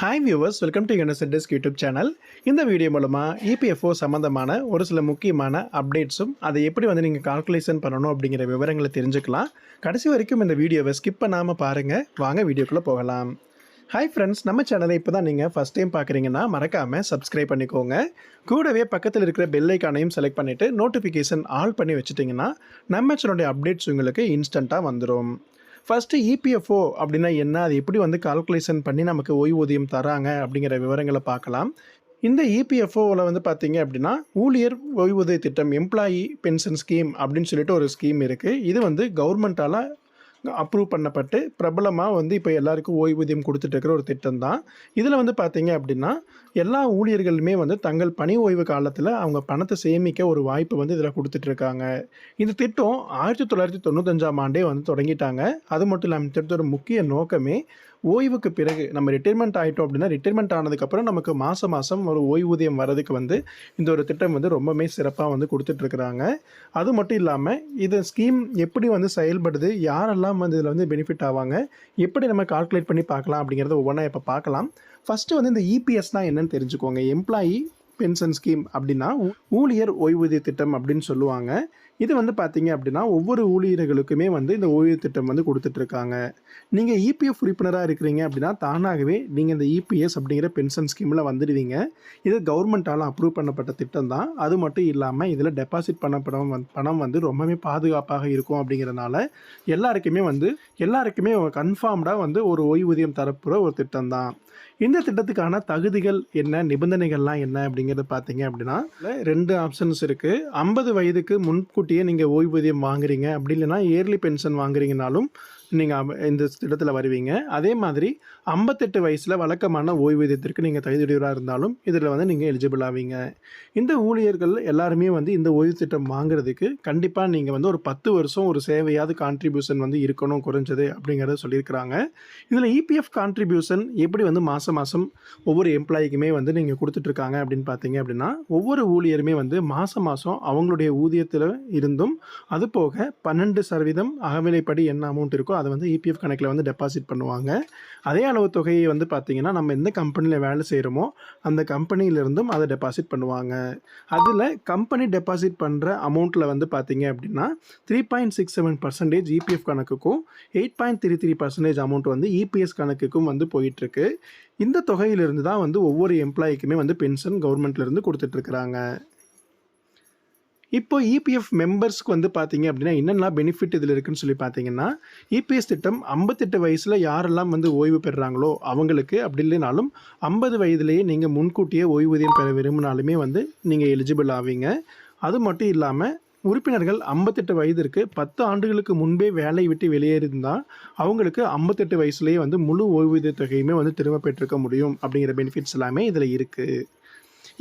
Hi viewers welcome to universities YouTube channel இந்த video மூலமாக EPFO சம்மந்தமான ஒரு சில முக்கியமான அப்டேட்ஸும் அதை எப்படி வந்து நீங்கள் கால்குலேஷன் பண்ணணும் அப்படிங்கிற விவரங்களை தெரிஞ்சுக்கலாம். கடைசி வரைக்கும் இந்த வீடியோவை ஸ்கிப் பண்ணாமல் பாருங்கள் வாங்க வீடியோக்குள்ளே போகலாம். ஹாய் ஃப்ரெண்ட்ஸ் நம்ம சேனலை இப்போ தான் நீங்கள் ஃபஸ்ட் டைம் பார்க்குறீங்கன்னா மறக்காமல் சப்ஸ்கிரைப் பண்ணிக்கோங்க. கூடவே பக்கத்தில் இருக்கிற பெல் ஐக்கானையும் செலக்ட் பண்ணிவிட்டு நோட்டிஃபிகேஷன் ஆல் பண்ணி வச்சுட்டிங்கன்னா நம்ம சேனலுடைய அப்டேட்ஸ் உங்களுக்கு இன்ஸ்டண்ட்டாக வந்துடும் ஃபஸ்ட்டு இபிஎஃப்ஓ அப்படின்னா என்ன? அது எப்படி வந்து கால்குலேஷன் பண்ணி நமக்கு ஓய்வூதியம் தராங்க அப்படிங்கிற விவரங்களை பார்க்கலாம். இந்த இபிஎஃப்ஓவில் வந்து பார்த்தீங்க அப்படின்னா ஊழியர் ஓய்வூதிய திட்டம் எம்ப்ளாயி பென்ஷன் ஸ்கீம் அப்படின்னு சொல்லிட்டு ஒரு ஸ்கீம் இருக்குது இது வந்து கவர்மெண்ட்டால் அப்ரூவ் பண்ணப்பட்டு பிரபலமாக வந்து இப்போ எல்லாருக்கும் ஓய்வூதியம் கொடுத்துட்டு இருக்கிற ஒரு திட்டம் தான் இதில் வந்து பார்த்தீங்க அப்படின்னா எல்லா ஊழியர்களுமே வந்து தங்கள் பணி ஓய்வு காலத்தில் அவங்க பணத்தை சேமிக்க ஒரு வாய்ப்பு வந்து இதில் கொடுத்துட்ருக்காங்க இந்த திட்டம் ஆயிரத்தி தொள்ளாயிரத்தி தொண்ணூத்தஞ்சாம் ஆண்டே வந்து தொடங்கிட்டாங்க. அது மட்டும் இல்லாமல் திட்டத்தோட முக்கிய நோக்கமே ஓய்வுக்கு பிறகு நம்ம ரிட்டைர்மெண்ட் ஆகிட்டோம் அப்படின்னா ரிட்டைர்மெண்ட் ஆனதுக்கப்புறம் நமக்கு மாதம் மாதம் ஒரு ஓய்வூதியம் வரதுக்கு வந்து இந்த ஒரு திட்டம் வந்து ரொம்பவுமே சிறப்பாக வந்து கொடுத்துட்ருக்குறாங்க அது மட்டும் இல்லாமல் இது ஸ்கீம் எப்படி வந்து செயல்படுது யாரெல்லாம் வந்து இதில் வந்து பெனிஃபிட் ஆவாங்க எப்படி நம்ம கால்குலேட் பண்ணி பார்க்கலாம் அப்படிங்கிறத ஒவ்வொன்றா இப்போ பார்க்கலாம். ஃபஸ்ட்டு வந்து இந்த இபிஎஸ்னால் என்னென்னு தெரிஞ்சுக்கோங்க. எம்ப்ளாயி பென்ஷன் ஸ்கீம் அப்படின்னா ஊழியர் ஓய்வூதிய திட்டம் அப்படின்னு சொல்லுவாங்க. இது வந்து பார்த்தீங்க அப்படின்னா ஒவ்வொரு ஊழியர்களுக்குமே வந்து இந்த ஓய்வு திட்டம் வந்து கொடுத்துட்ருக்காங்க. நீங்கள் இபிஎஃப் உறுப்பினராக இருக்கிறீங்க அப்படின்னா தானாகவே நீங்கள் இந்த இபிஎஸ் அப்படிங்கிற பென்ஷன் ஸ்கீமில் வந்துடுவீங்க. இது கவர்மெண்ட்டால் அப்ரூவ் பண்ணப்பட்ட திட்டம் தான். அது மட்டும் இல்லாமல் இதில் டெபாசிட் பண்ண பணம் பணம் வந்து ரொம்பவே பாதுகாப்பாக இருக்கும் அப்படிங்கிறனால எல்லாருக்குமே வந்து எல்லாருக்குமே கன்ஃபார்ம்டாக வந்து ஒரு ஓய்வூதியம் தரப்புற ஒரு திட்டம் தான். இந்த திட்டத்துக்கான தகுதிகள் என்ன நிபந்தனைகள்லாம் என்ன அப்படிங்கிறத பார்த்தீங்க அப்படின்னா ரெண்டு ஆப்ஷன்ஸ் இருக்குது ஐம்பது வயதுக்கு முன்கூட்டியே நீங்கள் ஓய்வூதியம் வாங்குறீங்க. அப்படி இல்லைன்னா இயர்லி பென்ஷன் வாங்குறீங்கனாலும் நீங்கள் இந்த திட்டத்தில் வருவீங்க. அதே மாதிரி ஐம்பத்தெட்டு வயசில் வழக்கமான ஓய்வூதியத்திற்கு நீங்கள் தகுதியுடையவராக இருந்தாலும் இதில் வந்து நீங்கள் எலிஜிபிள் ஆவீங்க. இந்த ஊழியர்கள் எல்லாருமே வந்து இந்த ஓய்வு திட்டம் வாங்குறதுக்கு கண்டிப்பாக நீங்கள் வந்து ஒரு பத்து வருஷம் ஒரு சேவையாவது கான்ட்ரிபியூஷன் வந்து இருக்கணும் குறைஞ்சது அப்படிங்கிறத சொல்லியிருக்கிறாங்க. இதில் இபிஎஃப் கான்ட்ரிபியூஷன் எப்படி வந்து மாதம் மாதம் ஒவ்வொரு எம்ப்ளாய்க்குமே வந்து நீங்கள் கொடுத்துட்ருக்காங்க அப்படின்னு பார்த்தீங்க அப்படின்னா ஒவ்வொரு ஊழியருமே வந்து மாதம் மாதம் அவங்களுடைய ஊதியத்தில் இருந்தும் அது போக பன்னெண்டு சதவீதம் அகவிலைப்படி என்ன அமௌண்ட் இருக்கோ அதை வந்து இபிஎஃப் கணக்கில் வந்து டெபாசிட் பண்ணுவாங்க. அதே அளவு தொகையை வந்து பார்த்திங்கன்னா நம்ம எந்த கம்பெனியில் வேலை செய்கிறோமோ அந்த கம்பெனியிலிருந்தும் அதை டெபாசிட் பண்ணுவாங்க. அதில் கம்பெனி டெபாசிட் பண்ணுற அமௌண்ட்டில் வந்து பார்த்திங்க அப்படின்னா three point six seven percentage EPF கணக்குக்கும் eight point three three percentage amount வந்து இபிஎஸ் கணக்குக்கும் வந்து போயிட்டுருக்கு. இந்த தொகையிலிருந்து தான் வந்து ஒவ்வொரு எம்ப்ளாய்க்குமே வந்து பென்ஷன் கவர்மெண்ட்லேருந்து கொடுத்துட்ருக்குறாங்க இப்போ இபிஎஃப் மெம்பர்ஸ்க்கு வந்து பார்த்தீங்க அப்படின்னா என்னென்னலாம் பெனிஃபிட் இதில் இருக்குன்னு சொல்லி பார்த்தீங்கன்னா இபிஎஸ் திட்டம் ஐம்பத்தெட்டு வயசில் யாரெல்லாம் வந்து ஓய்வு பெறுறாங்களோ அவங்களுக்கு அப்படி இல்லைனாலும் ஐம்பது வயதிலேயே நீங்கள் முன்கூட்டியே ஓய்வூதியம் பெற விரும்பினாலுமே வந்து நீங்கள் எலிஜிபிள் ஆவீங்க. அது மட்டும் இல்லாமல் உறுப்பினர்கள் ஐம்பத்தெட்டு வயதிற்கு பத்து ஆண்டுகளுக்கு முன்பே வேலையை விட்டு வெளியேறியிருந்தால் அவங்களுக்கு ஐம்பத்தெட்டு வயசுலேயே வந்து முழு ஓய்வூதிய தொகையுமே வந்து திரும்ப பெற்றிருக்க முடியும் அப்படிங்கிற பெனிஃபிட்ஸ் எல்லாமே இதில் இருக்குது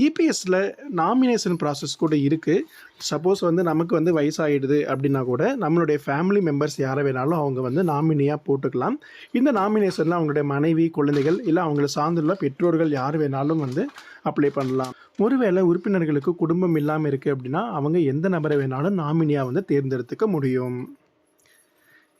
இபிஎஸ்ல நாமினேஷன் ப்ராசஸ் கூட இருக்குது சப்போஸ் வந்து நமக்கு வந்து வயசாகிடுது அப்படின்னா கூட நம்மளுடைய ஃபேமிலி மெம்பர்ஸ் யாரை வேணாலும் அவங்க வந்து நாமினியாக போட்டுக்கலாம். இந்த நாமினேஷனில் அவங்களுடைய மனைவி குழந்தைகள் இல்லை அவங்கள சார்ந்துள்ள பெற்றோர்கள் யார் வேணாலும் வந்து அப்ளை பண்ணலாம். ஒருவேளை உறுப்பினர்களுக்கு குடும்பம் இல்லாமல் இருக்குது அப்படின்னா அவங்க எந்த நபரை வேணாலும் நாமினியாக வந்து தேர்ந்தெடுத்துக்க முடியும்.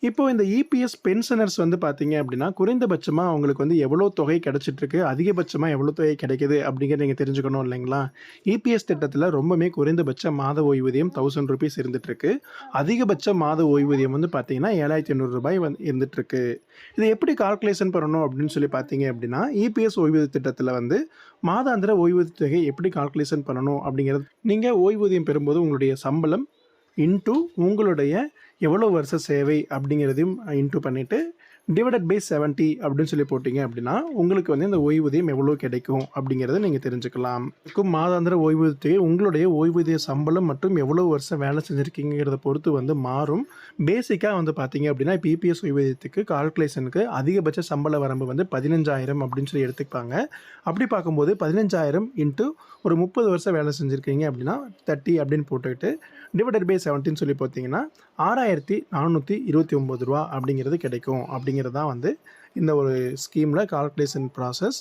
இப்போ இந்த இபிஎஸ் பென்ஷனர்ஸ் வந்து பார்த்தீங்க அப்படின்னா குறைந்தபட்சமாக அவங்களுக்கு வந்து எவ்வளோ தொகை கிடைச்சிட்ருக்கு அதிகபட்சமாக எவ்வளோ தொகை கிடைக்குது அப்படிங்கிறத நீங்கள் தெரிஞ்சுக்கணும் இல்லைங்களா? இபிஎஸ் திட்டத்தில் ரொம்பவுமே குறைந்தபட்ச மாத ஓய்வூதியம் தௌசண்ட் ருபீஸ் இருந்துகிட்ருக்கு அதிகபட்ச மாத ஓய்வூதியம் வந்து பார்த்தீங்கன்னா ஏழாயிரத்தி ஐநூறு ரூபாய் வந்து இருந்துகிட்ருக்கு இது எப்படி கால்குலேஷன் பண்ணணும் அப்படின்னு சொல்லி பார்த்தீங்க அப்படின்னா இபிஎஸ் ஓய்வூதிய திட்டத்தில் வந்து மாதாந்திர ஓய்வூதிய தொகை எப்படி கால்குலேஷன் பண்ணணும் அப்படிங்கிறது நீங்கள் ஓய்வூதியம் பெறும்போது உங்களுடைய சம்பளம் இன்ட்டு உங்களுடைய எவ்வளோ வருஷ சேவை அப்படிங்கிறதையும் uh, இன்ட்டு பண்ணிவிட்டு டிவைடட் பை 70 அப்படின்னு சொல்லி போட்டிங்க அப்படின்னா உங்களுக்கு வந்து இந்த ஓய்வூதியம் எவ்வளோ கிடைக்கும் அப்படிங்கிறத நீங்கள் தெரிஞ்சுக்கலாம். இப்போ மாதாந்திர ஓய்வூதியத்தை உங்களுடைய ஓய்வூதிய சம்பளம் மற்றும் எவ்வளோ வருஷம் வேலை செஞ்சுருக்கீங்கிறத பொறுத்து வந்து மாறும். பேசிக்காக வந்து பார்த்தீங்க அப்படின்னா பிபிஎஸ் ஓய்வூதியத்துக்கு கால்குலேஷனுக்கு அதிகபட்ச சம்பள வரம்பு வந்து பதினஞ்சாயிரம் அப்படின்னு சொல்லி எடுத்துப்பாங்க. அப்படி பார்க்கும்போது பதினஞ்சாயிரம் இன்ட்டு ஒரு முப்பது வருஷம் வேலை செஞ்சுருக்கீங்க அப்படின்னா தேர்ட்டி அப்படின்னு போட்டுக்கிட்டு டிவைடட் பை செவன்ட்டின்னு சொல்லி பார்த்தீங்கன்னா ஆறாயிரத்தி நானூற்றி இருபத்தி ஒம்பது ரூபா அப்படிங்கிறது கிடைக்கும் அப்படிங்கிறது தான் வந்து இந்த ஒரு ஸ்கீமில் கால்குலேஷன் ப்ராசஸ்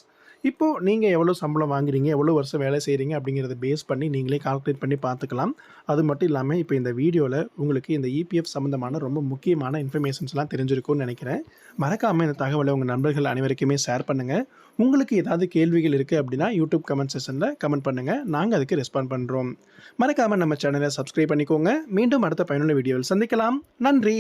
இப்போது நீங்கள் எவ்வளோ சம்பளம் வாங்குறீங்க எவ்வளோ வருஷம் வேலை செய்கிறீங்க அப்படிங்கிறத பேஸ் பண்ணி நீங்களே கால்குலேட் பண்ணி பார்த்துக்கலாம். அது மட்டும் இல்லாமல் இப்போ இந்த வீடியோவில் உங்களுக்கு இந்த இபிஎஃப் சம்மந்தமான ரொம்ப முக்கியமான இன்ஃபர்மேஷன்ஸ்லாம் தெரிஞ்சிருக்கும்னு நினைக்கிறேன். மறக்காமல் இந்த தகவலை உங்கள் நண்பர்கள் அனைவருக்குமே ஷேர் பண்ணுங்கள் உங்களுக்கு ஏதாவது கேள்விகள் இருக்குது அப்படின்னா யூடியூப் கமெண்ட் செஷனில் கமெண்ட் பண்ணுங்கள் நாங்கள் அதுக்கு ரெஸ்பாண்ட் பண்ணுறோம் மறக்காமல் நம்ம சேனலை சப்ஸ்கிரைப் பண்ணிக்கோங்க. மீண்டும் அடுத்த பயனுள்ள வீடியோவில் சந்திக்கலாம். நன்றி!